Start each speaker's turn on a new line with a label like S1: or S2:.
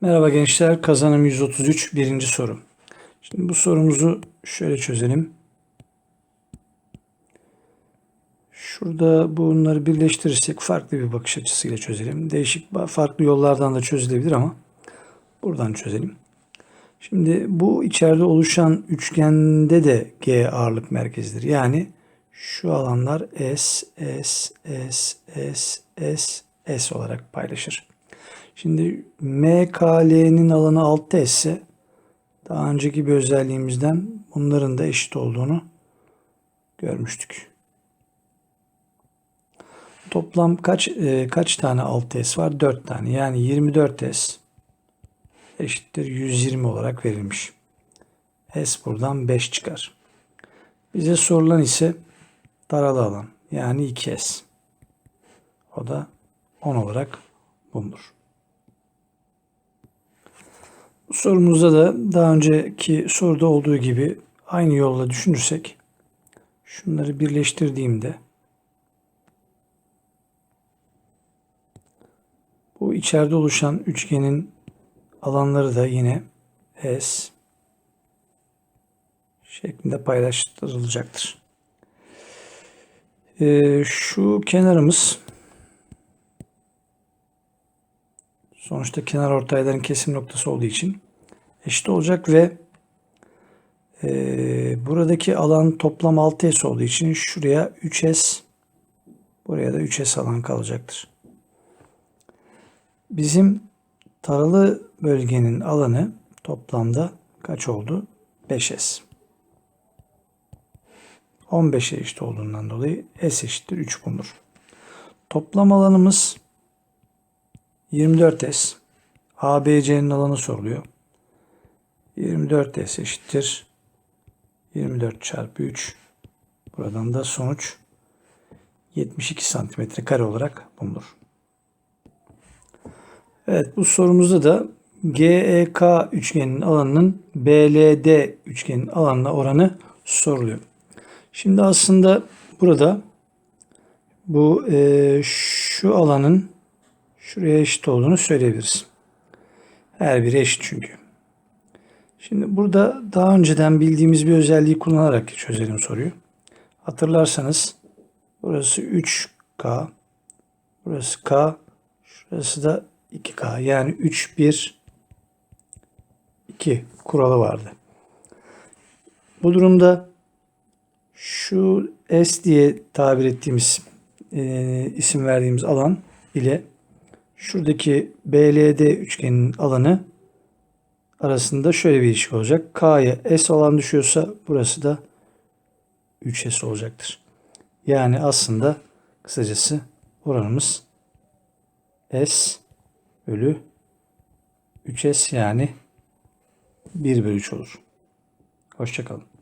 S1: Merhaba gençler, kazanım 133 birinci soru. Şimdi bu sorumuzu şöyle çözelim. Şurada bunları birleştirirsek farklı bir bakış açısıyla çözelim. Değişik farklı yollardan da çözülebilir ama buradan çözelim. Şimdi bu içeride oluşan üçgende de G ağırlık merkezidir. Yani şu alanlar S, S, S, S, S, S olarak paylaşır. Şimdi MKL'nin alanı 6 ise daha önceki bir özelliğimizden bunların da eşit olduğunu görmüştük. Toplam kaç e, kaç tane 6S var? 4 tane. Yani 24S eşittir 120 olarak verilmiş. S buradan 5 çıkar. Bize sorulan ise taralı alan yani 2S. O da 10 olarak bulunur. Sorumuzda da daha önceki soruda olduğu gibi aynı yolla düşünürsek şunları birleştirdiğimde bu içeride oluşan üçgenin alanları da yine S şeklinde paylaştırılacaktır. Ee, şu kenarımız Sonuçta kenar ortayların kesim noktası olduğu için eşit olacak ve e, buradaki alan toplam 6S olduğu için şuraya 3S buraya da 3S alan kalacaktır. Bizim taralı bölgenin alanı toplamda kaç oldu? 5S. 15'e eşit olduğundan dolayı S eşittir 3 bulunur. Toplam alanımız 24S ABC'nin alanı soruluyor. 24S eşittir 24 çarpı 3 buradan da sonuç 72 santimetre kare olarak bulunur. Evet bu sorumuzda da GEK üçgeninin alanının BLD üçgenin alanına oranı soruluyor. Şimdi aslında burada bu e, şu alanın şuraya eşit olduğunu söyleyebiliriz. Her biri eşit çünkü. Şimdi burada daha önceden bildiğimiz bir özelliği kullanarak çözelim soruyu. Hatırlarsanız burası 3K, burası K, şurası da 2K. Yani 3, 1, 2 kuralı vardı. Bu durumda şu S diye tabir ettiğimiz e, isim verdiğimiz alan ile şuradaki BLD üçgeninin alanı arasında şöyle bir ilişki olacak. K'ya S alan düşüyorsa burası da 3S olacaktır. Yani aslında kısacası oranımız S bölü 3S yani 1 bölü 3 olur. Hoşçakalın.